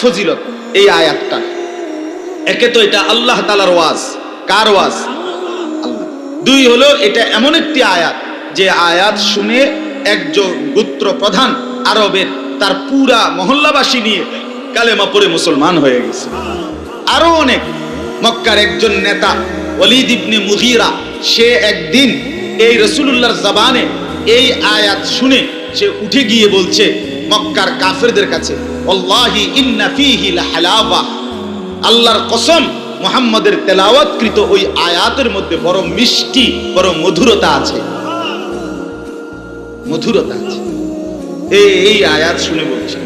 ফজিলত, এই আয়াতটা। একে তো এটা আল্লাহ তালার ওয়াজ। কার ওয়াজ? দুই হলো এটা এমন একটি আয়াত, যে আয়াত শুনে একজন গোত্র প্রধান আরবের তার পুরা মহল্লাবাসী নিয়ে কালেমা পড়ে মুসলমান হয়ে গেছে। আরও অনেক। মক্কার একজন নেতা ওলিদ ইবনে মুগিরা, সে একদিন এই রসুলুল্লাহর জবানে এই আয়াত শুনে সে উঠে গিয়ে বলছে মক্কার কাফেরদের কাছে, আল্লাহি ইন্না ফীহি লাহালাওয়া। আল্লাহর কসম, মুহাম্মাদের তেলাওয়াতকৃত ওই আয়াতের মধ্যে বড় মিষ্টি, বড় মধুরতা আছে। মধুরতা আছে। এই এই আয়াত শুনে বলছি,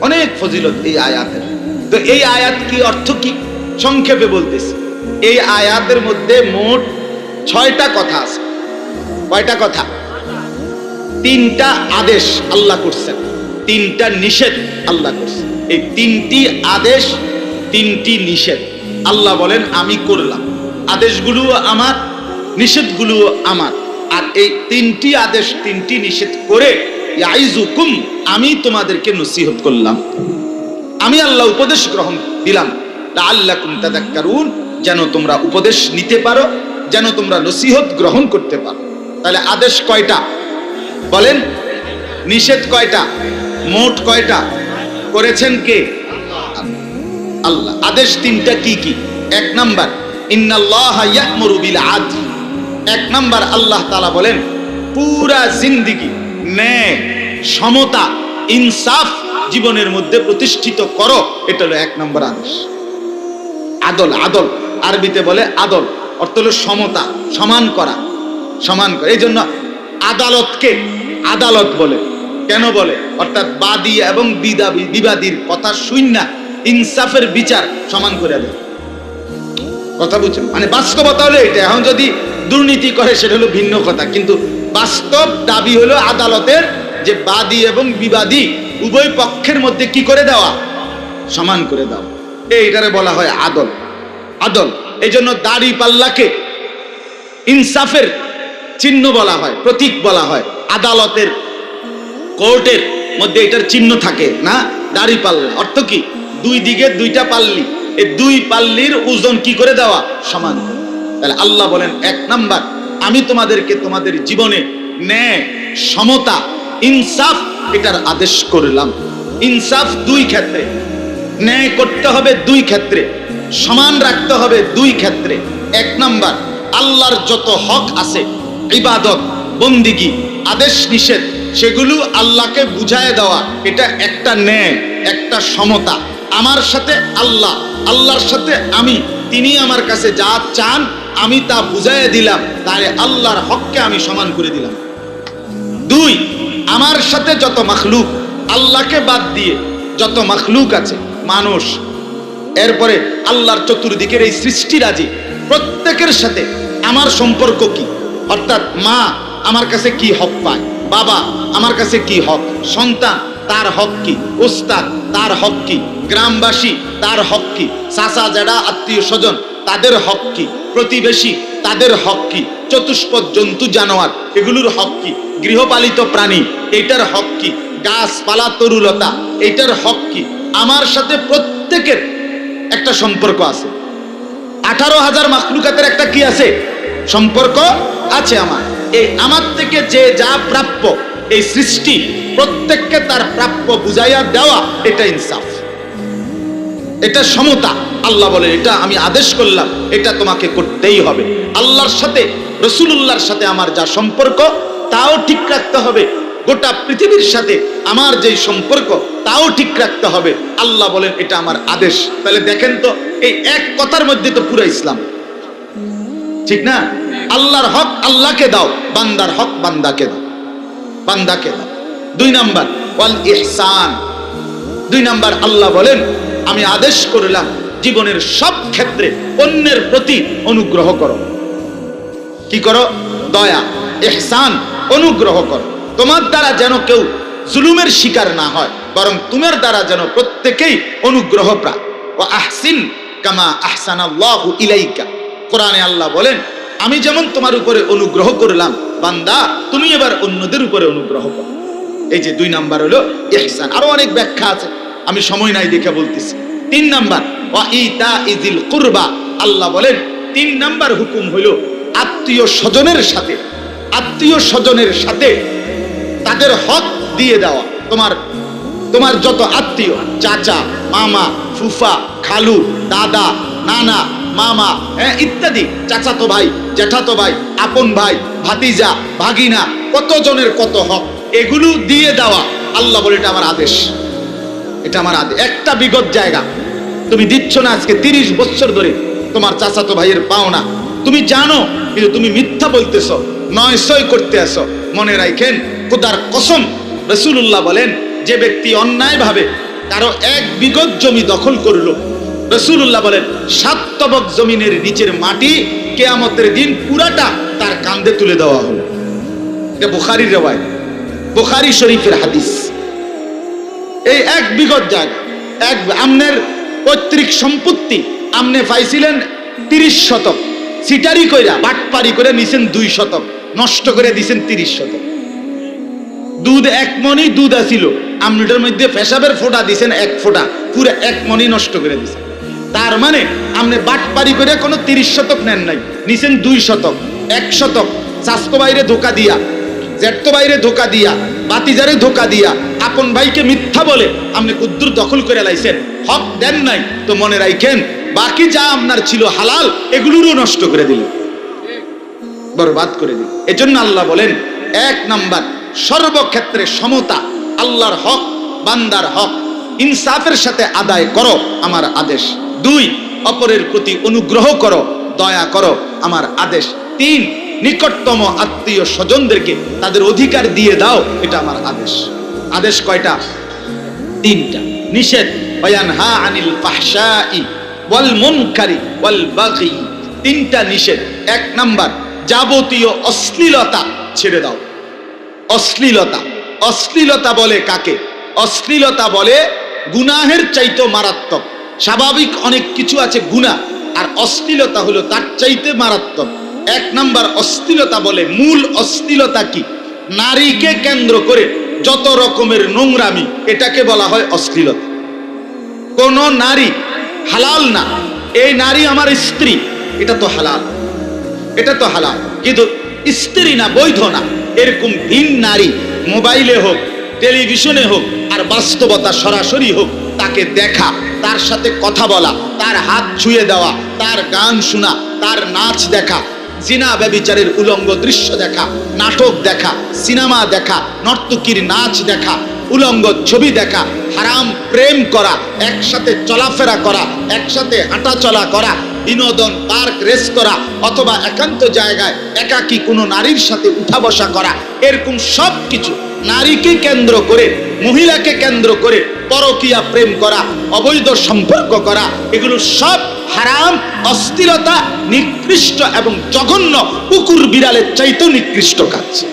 অনেক ফজিলত এই আয়াতের। তো এই আয়াত কি অর্থ কি? সংক্ষেপে বলতেছি, এই আয়াতের মধ্যে মোট ছয়টা কথা আছে। কয়টা কথা? তিনটা আদেশ আল্লাহ করছেন। তিনটা নিষেধ আল্লাহ করছেন এই তিনটি আদেশ, তিনটি নিষেধ। আল্লাহ বলেন, আমি করলাম। আদেশগুলো আমার নিষেধগুলো আমার। আর এই তিনটি আদেশ, তিনটি নিষেধ করে ইয়াইজুকুম আমি তোমাদেরকে নসিহত করলাম। আমি আল্লাহ উপদেশ গ্রহণ দিলাম। লাআল্লাকুম তাদাক্কারুন যেন তোমরা উপদেশ নিতে পারো, যেন তোমরা নসিহত গ্রহণ করতে পারো। তাহলে আদেশ কয়টা? বলেন, নিষেধ কয়টা? মোট কয়টা? করেছেন কে? আল্লাহ। আদেশ তিনটা কি কি? এক নাম্বার, ইন্নাল্লাহা ইয়া'মুরু বিল আদল। এক নাম্বার, আল্লাহ তাআলা বলেন, পুরা জিন্দেগি ন্যায়, সমতা, ইনসাফ জীবনের মধ্যে প্রতিষ্ঠিত করো। এটা হলো এক নম্বর আদেশ। আদল আদল। আরবিতে বলে আদল। অর্থ হলো সমতা, সমান করা সমান করা। এই জন্য আদালতকে আদালত বলে। কেন বলে? অর্থাৎ বাদী এবং বিদাবী বিবাদীর কথা শুননা ইনসাফের বিচার সমান করে দেয়। কথা বুঝছেন? মানে বাস্তবতা হলো এটা। এখন যদি দুর্নীতি করে, সেটা হলো ভিন্ন কথা। কিন্তু বাস্তব দাবি হলো আদালতের যে বাদী এবং বিবাদী উভয় পক্ষের মধ্যে কি করে দেওয়া? সমান করে দাও এইটারে বলা হয় আদল। আদল। এই জন্য দাড়ি পাল্লাকে ইনসাফের চিহ্ন বলা হয়, প্রতীক বলা হয়, আদালতের কোর্টের মধ্যে এটার চিহ্ন থাকে, না? দাড়ি পাল্লা। অর্থ কি? দুই দিকে দুইটা পাল্লি। এই দুই পাল্লির ওজন কি করে দেওয়া? সমান তাহলে আল্লাহ বলেন, এক নাম্বার, আমি তোমাদেরকে তোমাদের জীবনে ন্যায়, সমতা, ইনসাফ এটার আদেশ করলাম। ইনসাফ দুই ক্ষেত্রে। ন্যায় করতে হবে দুই ক্ষেত্রে। সমান রাখতে হবে দুই ক্ষেত্রে। এক নাম্বার, আল্লাহর যত হক আছে, ইবাদত, বন্দিগি, আদেশ নিষেধ সেগুলো আল্লাহকে বুঝায় দেওয়া, এটা একটা ন্যায়, একটা সমতা। আমার সাথে আল্লাহ, আল্লাহর সাথে আমি, তিনি আমার কাছে যা চান, আমি তা বুঝাইয়া দিলাম, তাই আল্লাহর হককে আমি সমান করে দিলাম। দুই, আমার সাথে যত মখলুক, আল্লাহকে বাদ দিয়ে যত মখলুক আছে, মানুষ, এরপরে আল্লাহর চতুর্দিকের এই সৃষ্টিরাজি প্রত্যেকের সাথে আমার সম্পর্ক কি? অর্থাৎ মা আমার কাছে কি হক পায়? বাবা, আমার কাছে কি হক? সন্তান, তার হক কি? ওস্তাদ তার হক কি? গ্রামবাসী, তার হক কি? চাচা যারা আত্মীয় স্বজন, তাদের হক কি? প্রতিবেশী, তাদের হক কি? চতুষ্পদ, জন্তু, জানোয়ার, এগুলোর হক কি? গৃহপালিত প্রাণী, এটার হক কি? গাছপালা, তরুলতা, এটার হক কি? আমার সাথে প্রত্যেকের একটা সম্পর্ক আছে। আঠারো হাজার মাখলুকাতের একটা কি আছে? সম্পর্ক আছে আমার। এই আমার থেকে যে যা প্রাপ্য, এই সৃষ্টি প্রত্যেককে তার প্রাপ্য বুঝাইয়া দেওয়া, এটা ইনসাফ। এটা সমতা। আল্লাহ বলে এটা আমি আদেশ করলাম, এটা তোমাকে করতেই হবে। আল্লাহর সাথে, রসুলুল্লাহর সাথে আমার যা সম্পর্ক, তাও ঠিক রাখতে হবে। গোটা পৃথিবীর সাথে আমার যে সম্পর্ক, তাও ঠিক রাখতে হবে। আল্লাহ বলেন, এটা আমার আদেশ। তাহলে দেখেন তো, এই এক কথার মধ্যে তো পুরো ইসলাম। ঠিক না? আল্লাহর হক আল্লাহকে দাও, বান্দার হক বান্দাকে দাও বান্দাকে দাও। দুই নাম্বার, ওয়াল ইহসান। দুই নাম্বার, আল্লাহ বলেন, আমি আদেশ করলাম, জীবনের সব ক্ষেত্রে অন্যের প্রতি অনুগ্রহ করো। কি করো? দয়া এহসান অনুগ্রহ করো। তোমার দ্বারা যেন কেউ জুলুমের শিকার না হয়, বরং তোমার দ্বারা যেন প্রত্যেকেই অনুগ্রহ প্রাপ্ত ও আহসিন কামা আহসান ইলাইকা। কোরআনে আল্লাহ বলেন আমি যেমন তোমার উপরে অনুগ্রহ করলাম, বান্দা, তুমি এবার অন্যদের উপরে অনুগ্রহ করো। এই যে দুই নাম্বার হলো ইহসান। আরও অনেক ব্যাখ্যা আছে, আমি সময় নাই দেখে বলতেছি। তিন নাম্বার কুরবা। আল্লাহ বলেন, তিন নাম্বার হুকুম হইল আত্মীয় স্বজনের সাথে, আত্মীয় স্বজনের সাথে তাদের হক দিয়ে দেওয়া। তোমার তোমার যত আত্মীয়, চাচা, মামা, ফুফা, খালু, দাদা, নানা মামা হ্যাঁ ইত্যাদি। চাচাতো ভাই জ্যাঠাতো ভাই, আপন ভাই, ভাতিজা, ভাগিনা কত জনের কত হক, এগুলো দিয়ে দেওয়া। আল্লাহ বলে, এটা আমার আদেশ। এটা আমার আদেশ। একটা বিগত জায়গা। তুমি দিচ্ছ না আজকে তিরিশ বছর ধরে তোমার চাচাতো ভাইয়ের পাওনা। তুমি জানো, কিন্তু তুমি মিথ্যা বলতেছ নয় সই করতে আসো মনে রাখেন খোদার কসম রসুল্লাহ বলেন, যে ব্যক্তি অন্যায়ভাবে কারও এক বিগত জমি দখল করল রসুল্লাহ বলেন, সাত তবক জমিনের নিচের মাটি কেয়ামতের দিন পুরাটা তার কান্দে তুলে দেওয়া হলো এটা বুখারির রেওয়ায় বুখারি শরীফের হাদিস। এই এক বিগত জায়গা, এক আমনের পৈতৃক সম্পত্তি, আমনে পাইছিলেন তিরিশ শতক। সিটারি কইরা বাটপারি করে নিছেন দুই শতক, নষ্ট করে দিছেন তিরিশ শতক। দুধ এক মনি দুধ আসিল আমনেটার মধ্যে পেশাবের ফোঁটা দিছেন এক ফোঁটা, পুরো এক মনি নষ্ট করে দিছেন। তার মানে আপনি বাটপারি করে কোনো তিরিশ শতক নেন নাই। নিছেন দুই শতক, এক শতক। স্বাস্থ্য বাইরে ধোকা দিয়া জেঠত বাইরে ধোকা দিয়া, বাতিজারে ধোকা দিয়া, আপন ভাইকে মিথ্যা বলে আপনি কুদ্দুর দখল করে লাইছেন। হক দেন নাই, তো মনে রাখেন বাকি যা আপনার ছিল হালাল, এগুলোরও নষ্ট করে দিল। বরবাদ করে দিল। এজন্য আল্লাহ বলেন, এক নাম্বার, সর্বক্ষেত্রে সমতা, আল্লাহর হক, বান্দার হক। ইনসাফের সাথে আদায় করো, আমার আদেশ। দুই, অপরের প্রতি অনুগ্রহ করো, দয়া করো, আমার আদেশ। তিন, নিকটতম আত্মীয় স্বজনদেরকে তাদের অধিকার দিয়ে দাও, এটা আমার আদেশ। আদেশ কয়টা? তিনটা। নিষেধ হা আনিল ফাহশাই ওয়াল মুনকারি ওয়াল বাগি। তিনটা নিষেধ। এক নাম্বার, যাবতীয় অশ্লীলতা ছেড়ে দাও। অশ্লীলতা। অশ্লীলতা বলে কাকে? অশ্লীলতা বলে গুনাহের চাইতে মারাত্মক। স্বাভাবিক অনেক কিছু আছে গুনাহ আর অশ্লীলতা হলো তার চাইতে মারাত্মক। এক নাম্বার অশ্লীলতা বলে, মূল অশ্লীলতা কি? নারীকে কেন্দ্র করে যত রকমের নোংরামি, এটাকে বলা হয় অশ্লীলতা। কোন নারী হালাল না, এই নারী আমার স্ত্রী, এটা তো হালাল। এটা তো হালাল, কিন্তু স্ত্রী না, বৈধ না। এরকম ভিন নারী মোবাইলে হোক, টেলিভিশনে হোক, আর বাস্তবতা সরাসরি হোক তাকে দেখা, তার সাথে কথা বলা, তার হাত ছুঁয়ে দেওয়া, তার গান শোনা, তার নাচ দেখা, জিনা ব্যবিচারের উলঙ্গ দৃশ্য দেখা, নাটক দেখা, সিনেমা দেখা, নর্তকীর নাচ দেখা, উলঙ্গ ছবি দেখা, হারাম প্রেম করা, একসাথে চলাফেরা করা, একসাথে হাঁটা চলা করা, বিনোদন পার্ক রেস করা, অথবা একান্ত জায়গায় একাকী কোনো নারীর সাথে উঠা বসা করা, এরকম সব কিছু নারীকে কেন্দ্র করে, মহিলাকে কেন্দ্র করে পরকিয়া প্রেম করা, অবৈধ সম্পর্ক করা, এগুলো সব হারাম, অস্থিরতা, নিকৃষ্ট এবং জঘন্য কুকুর বিড়ালের চাইতেও নিকৃষ্ট কাজ।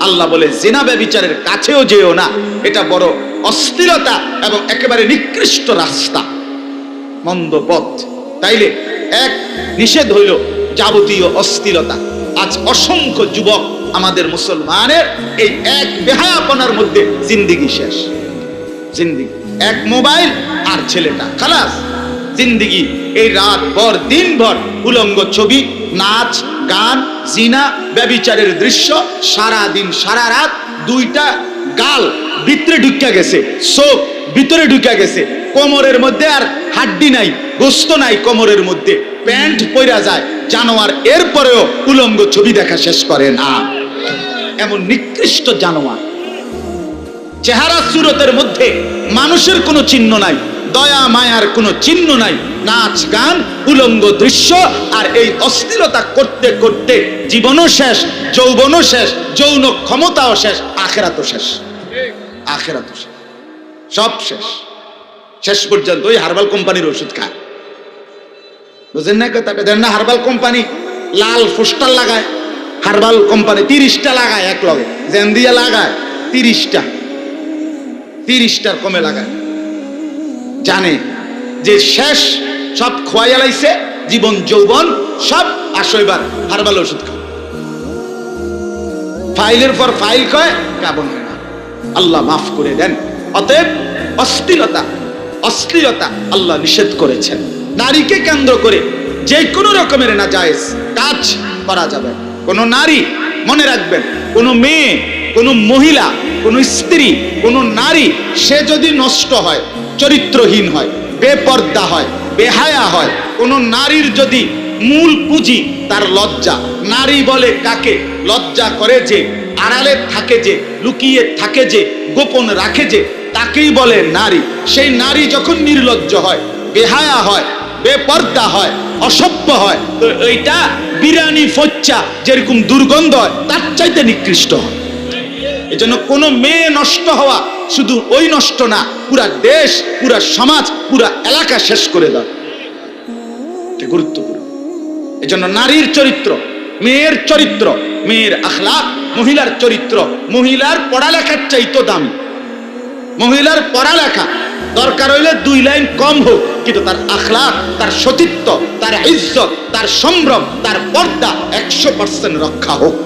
আল্লাহ বলে জিনা ব্যভিচারের কাছেও যেও না, এটা বড় অস্থিরতা এবং একেবারে নিকৃষ্ট রাস্তা। মন্দ পথ। তাইলে এক নিষেধ হইল যাবতীয় অস্থিরতা। আজ অসংখ্য যুবক আমাদের মুসলমানের এই এক বেহায়াপনার মধ্যে জিন্দিগি শেষ। জিন্দিগি। এক মোবাইল আর ছেলেটা। খালাস, জিন্দিগি। এই রাত ভর, দিন ভর উলঙ্গ ছবি, নাচ, গান, জিনা, ব্যবিচারের দৃশ্য সারা দিন সারা রাত দুইটা গাল ভিতরে ঢুকা গেছে। চোখ ভিতরে ঢুকা গেছে। কোমরের মধ্যে আর হাড্ডি নাই, গোস্ত নাই কোমরের মধ্যে। প্যান্ট পইরা যায়। জানোয়ার এরপরেও উলঙ্গ ছবি দেখা শেষ করে না। এমন নিকৃষ্ট জানোয়ার। চেহারা সুরতের মধ্যে মানুষের কোনো চিহ্ন নাই, দয়া, মায়ার কোনো চিহ্ন নাই। নাচ, গান, উলঙ্গ দৃশ্য আর এই অস্থিরতা করতে করতে জীবনও শেষ, যৌবনও শেষ, যৌন ক্ষমতাও শেষ, আখেরাতও শেষ। আখেরাতও শেষ। সব শেষ। শেষ পর্যন্ত ওই হার্বাল কোম্পানির ওষুধ খায়। বুঝেন না কথাটা দেন না হার্বাল কোম্পানি লাল পোস্টার লাগায়, হার্বাল কোম্পানি তিরিশটা লাগায় এক লগে জেন দিয়ে লাগায় তিরিশটা। তিরিশটার কমে লাগায়। জানে যে শেষ, সব খোয়াই লাইছে, জীবন, যৌবন, সব আসো এবার হারবাল ওষুধ খাও ফাইলের পর ফাইল কয়, কাবন আল্লাহ মাফ করে দেন। অতএব অশ্লীলতা অশ্লীলতা আল্লাহ নিষেধ করেছেন। নারীকে কেন্দ্র করে যে কোনো রকমের না জায়েজ কাজ করা যাবে। কোন নারী মনে রাখবেন, কোন মেয়ে, কোন মহিলা, কোন স্ত্রী, কোন নারী, সে যদি নষ্ট হয়, চরিত্রহীন হয়, বেপর্দা হয়, বেহায়া হয়, কোন নারীর যদি মূল পুঁজি তার লজ্জা, নারী বলে কাকে? লজ্জা করে যে, আড়ালে থাকে যে, লুকিয়ে থাকে যে, গোপন রাখে যে তাকেই বলে নারী। সেই নারী যখন নির্লজ্জ হয়, বেহায়া হয়, বেপর্দা হয়, অসভ্য হয়, তো এইটা বিরানি ফচ্চা যেরকম দুর্গন্ধ হয়, তার চাইতে নিকৃষ্ট হয়। এজন্য কোনো মেয়ে নষ্ট হওয়া শুধু ওই নষ্ট না, পুরা দেশ, পুরা সমাজ, পুরা এলাকা শেষ করে এটা গুরুত্বপূর্ণ। এজন্য নারীর চরিত্র, মেয়ের চরিত্র, মেয়ের আখলাক মহিলার চরিত্র, মহিলার পড়ালেখার চাইতো দামি। মহিলার পড়ালেখা। দরকার হইলে দুই লাইন কম হোক, কিন্তু তার আখলাক তার সতীত্ব, তার ইজ্জত, তার সম্ভ্রম, তার পর্দা একশো পার্সেন্ট রক্ষা হোক।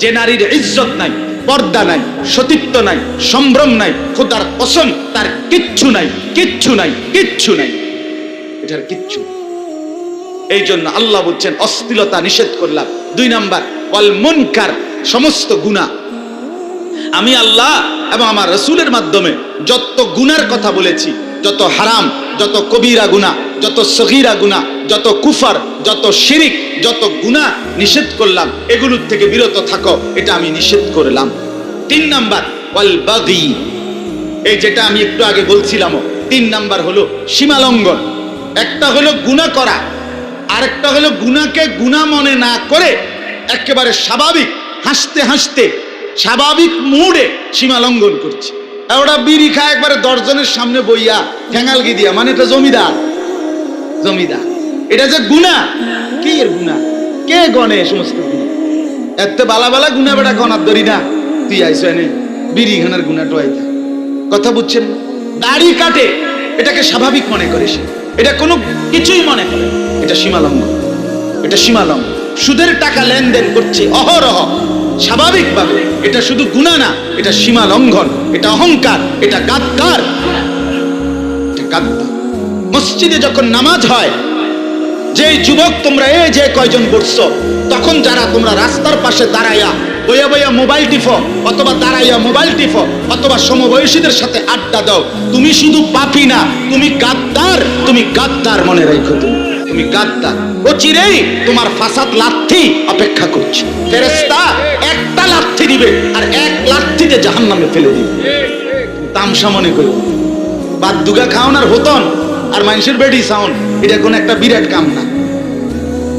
যে নারীর ইজ্জত নাই, পর্দা নাই, সতীত্ব নাই, সম্ভ্রম নাই, খোদার কসম, তার কিচ্ছু নাই কিচ্ছু নাই কিচ্ছু নাই। এটার কিচ্ছু এই জন্য আল্লাহ বলছেন, অশ্লীলতা নিষেধ করলাম। দুই নাম্বার, ওয়াল মুনকার, সমস্ত গুণা আমি আল্লাহ এবং আমার রসুলের মাধ্যমে যত গুনার কথা বলেছি, যত হারাম, যত কবিরা গুণা যত সগিরা গুণা যত কুফার, যত শিরিক, যত গুণা নিষেধ করলাম, এগুলোর থেকে বিরত থাকো, এটা আমি নিষেধ করলাম। তিন নাম্বার এই যেটা আমি একটু আগে বলছিলাম তিন নাম্বার হলো সীমালঙ্ঘন। একটা হলো গুণা করা, আরেকটা হলো গুনাকে গুণা মনে না করে একেবারে স্বাভাবিক, হাসতে হাসতে স্বাভাবিক মুডে সীমা লঙ্ঘন করছে। ওটা বিড়ি খায় একবারে দশজনের সামনে বইয়া ঠেঙ্গাল গি দিয়া। মানে এটা জমিদার। জমিদার। এটা যে গুণা। কি এর গুণা? কে গনে সমস্ত গুণা? এত বালা বালা গুণা বেটা গনার ধরি না। তুই আইস এনে বিড়ি খানার গুণা টোয়াইতে কথা বুঝছেন? দাড়ি কাটে। এটাকে স্বাভাবিক মনে করে সে। এটা কোনো কিছুই মনে করে এটা সীমালঙ্ঘ এটা সীমালঙ্ঘ সুদের টাকা লেনদেন করছে। অহরহ। স্বাভাবিকভাবে এটা শুধু গুণা না, এটা সীমা লঙ্ঘন, এটা অহংকার, এটা গাদ্দার। মসজিদে যখন নামাজ হয় যে যুবক তোমরা, এ যে কয়জন বসছো তখন যারা তোমরা রাস্তার পাশে দাঁড়াইয়া বইয়া বইয়া মোবাইল টিফো অথবা দাঁড়াইয়া মোবাইল টিফো অথবা সমবয়সীদের সাথে আড্ডা দাও, তুমি শুধু পাপি না, তুমি গাদ্দার তুমি গাদ্দার মনে রাখো। তুমি তুমি গাদ্দার। ও চিরেই তোমার ফাসাদ লাথি অপেক্ষা করছে। ফেরেস্তা একটা লাথি দিবে আর এক লাথিতে জাহান্নামে ফেলে দিবে। তামসা মনে করি বাদ দুগা খাওন আর হতন আর মানুষের বেডি সাউন্ড এটা কোনো একটা বিরাট কাম না।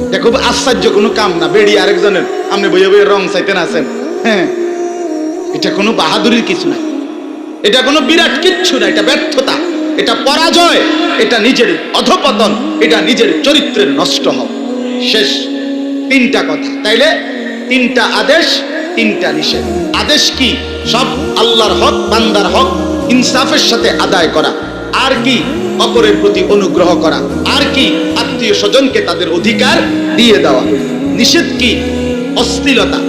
এটা খুব আশ্চর্য কোনো কাম না, বেডি আরেকজনের, আপনি বইয়ে বইয়ে রং চাইতেন আছেন। হ্যাঁ এটা কোনো বাহাদুরির কিছু না। এটা কোনো বিরাট কিচ্ছু না, এটা ব্যর্থতা, এটা পরাজয়। এটা নিজের অধপতন, এটা নিজের চরিত্রের নষ্ট হওয়া। শেষ, তিনটা কথা। তাইলে তিনটা আদেশ, তিনটা নিষেধ। আদেশ কি? সব আল্লাহর হক, বান্দার হক, ইনসাফের সাথে আদায় করা। আর কি? অপরের প্রতি অনুগ্রহ করা। আর কি? আত্মীয় স্বজনকে তাদের অধিকার দিয়ে দেওয়া। নিষেধ কি? অশ্লীলতা,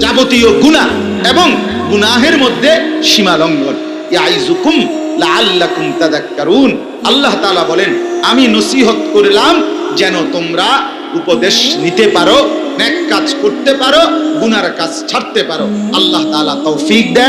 যাবতীয় গুণা এবং গুনাহের মধ্যে সীমা লঙ্ঘন। ইয়াইজুকুম লাআল্লাকুম তাদাক্কারুন আল্লাহ তাআলা বলেন, আমি নসিহত করলাম যেন তোমরা উপদেশ নিতে পারো, নেক কাজ করতে পারো, গুনার কাজ ছাড়তে পারো। আল্লাহ তাআলা তৌফিক দেন।